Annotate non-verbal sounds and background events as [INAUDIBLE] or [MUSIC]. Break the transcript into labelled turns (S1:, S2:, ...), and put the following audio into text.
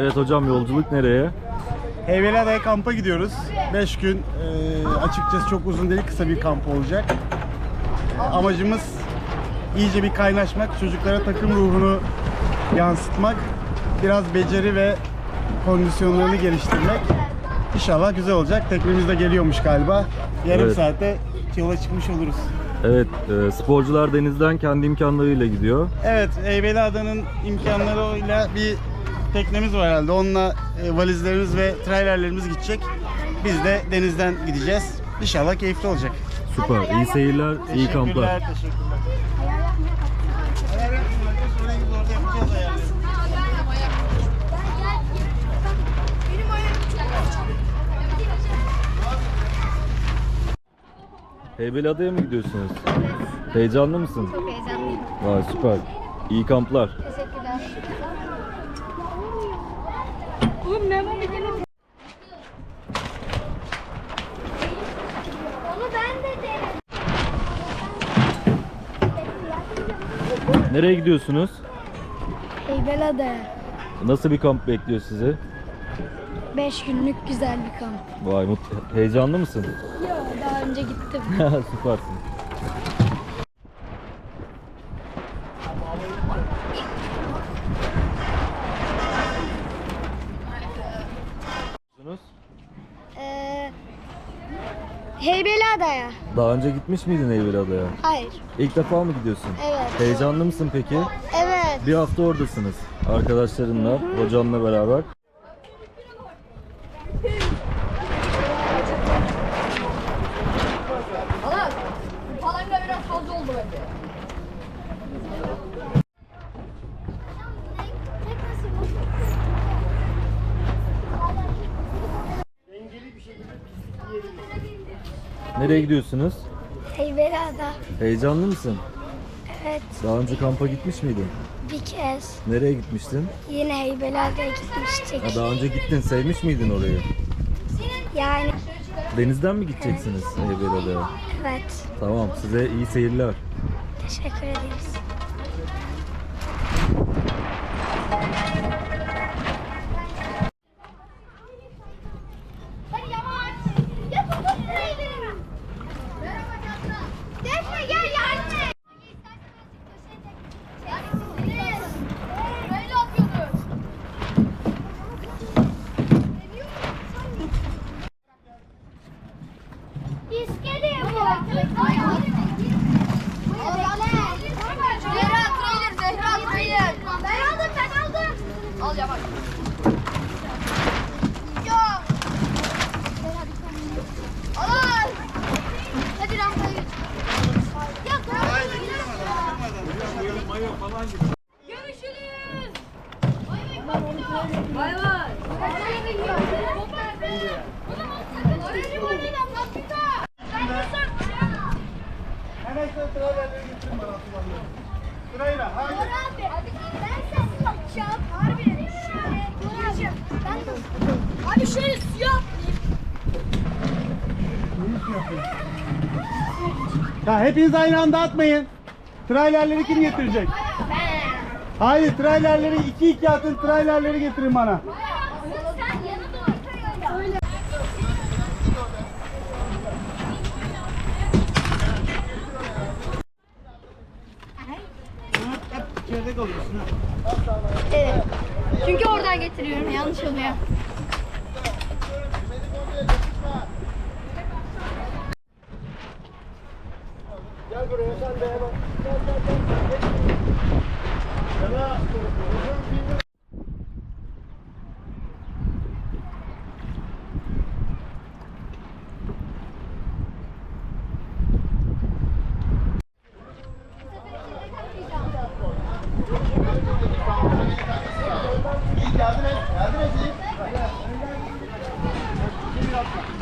S1: Evet hocam yolculuk nereye?
S2: Heybeliada'ya kampa gidiyoruz. 5 gün e, açıkçası çok uzun değil kısa bir kamp olacak. E, amacımız iyice bir kaynaşmak, çocuklara takım ruhunu yansıtmak, biraz beceri ve kondisyonlarını geliştirmek. İnşallah güzel olacak. Teknemiz de geliyormuş galiba. Yarım
S1: Evet.
S2: saatte yola çıkmış oluruz.
S1: Evet e, sporcular denizden kendi imkanlarıyla gidiyor.
S2: Evet, Heybeliada'nın imkanlarıyla bir teknemiz var herhalde. Onunla e, valizlerimiz ve trailerlerimiz gidecek. Biz de denizden gideceğiz. İnşallah keyifli olacak.
S1: Süper. İyi seyirler, iyi kamplar.
S2: Teşekkürler.
S1: Heybeliada'ya mı gidiyorsunuz? Heyecanlı mısın?
S3: Çok heyecanlıyım.
S1: Vay süper. İyi kamplar.
S3: Teşekkürler. Oğlum Memo bir tane... Onu ben de denedim.
S1: Nereye gidiyorsunuz?
S4: Heybeliada'ya.
S1: Nasıl bir kamp bekliyor sizi?
S4: 5 günlük güzel bir kamp.
S1: Vay mut- heyecanlı mısın?
S4: Yo, daha önce gittim. [LAUGHS]
S1: Süpersin.
S4: Heybeliada'ya.
S1: Daha önce gitmiş miydin Heybeliada'ya?
S4: Hayır.
S1: İlk defa mı gidiyorsun?
S4: Evet.
S1: Heyecanlı mısın peki?
S4: Evet.
S1: Bir hafta oradasınız. Arkadaşlarınla, hocanla beraber. Nereye gidiyorsunuz?
S4: Heybeliada.
S1: Heyecanlı mısın?
S4: Evet.
S1: Daha önce kampa gitmiş miydin?
S4: Bir kez
S1: Nereye gitmiştin?
S4: yine Heybeliada'ya gitmiştik.
S1: Ha, daha önce gittin, sevmiş miydin orayı?
S4: Yani
S1: Denizden mi gideceksiniz Heybeliada'ya?
S4: evet.
S1: Tamam, size iyi seyirler.
S4: Teşekkür ederiz.
S3: Görüşürüz. Bay bay.
S2: Hemen trailerleri getirin bana Abdullah'ım. Sırayla, haydi.
S3: Abi şöyle suya
S2: Ya hepiniz aynı anda atmayın. Trailerleri kim getirecek? Hayır, trailerleri 2-2 atın, trailerleri getirin bana.
S3: Evet. Çünkü oradan getiriyorum. Yanlış oluyor.
S2: Gel buraya sen de hemen. Thank.